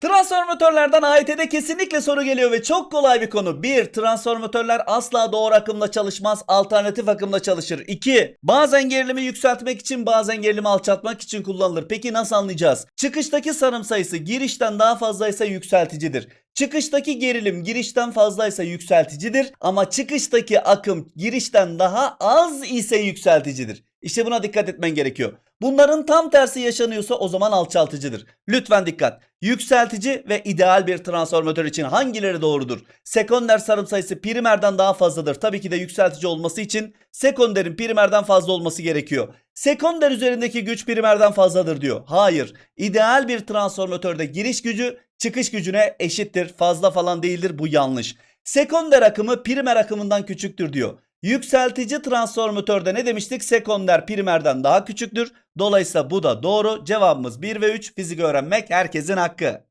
Transformatörlerden AYT'de kesinlikle soru geliyor ve çok kolay bir konu. 1. Transformatörler asla doğru akımla çalışmaz, alternatif akımla çalışır. 2. Bazen gerilimi yükseltmek için bazen gerilimi alçaltmak için kullanılır. Peki nasıl anlayacağız? Çıkıştaki sarım sayısı girişten daha fazlaysa yükselticidir. Çıkıştaki gerilim girişten fazlaysa yükselticidir ama çıkıştaki akım girişten daha az ise yükselticidir. İşte buna dikkat etmen gerekiyor. Bunların tam tersi yaşanıyorsa o zaman alçaltıcıdır. Lütfen dikkat. Yükseltici ve ideal bir transformatör için hangileri doğrudur? Sekonder sarım sayısı primerden daha fazladır. Tabii ki de yükseltici olması için sekonderin primerden fazla olması gerekiyor. Sekonder üzerindeki güç primerden fazladır diyor. Hayır. İdeal bir transformatörde giriş gücü çıkış gücüne eşittir. Fazla falan değildir. Bu yanlış. Sekonder akımı primer akımından küçüktür diyor. Yükseltici transformatörde ne demiştik? Sekonder primerden daha küçüktür. Dolayısıyla bu da doğru. Cevabımız 1 ve 3. Fizik öğrenmek herkesin hakkı.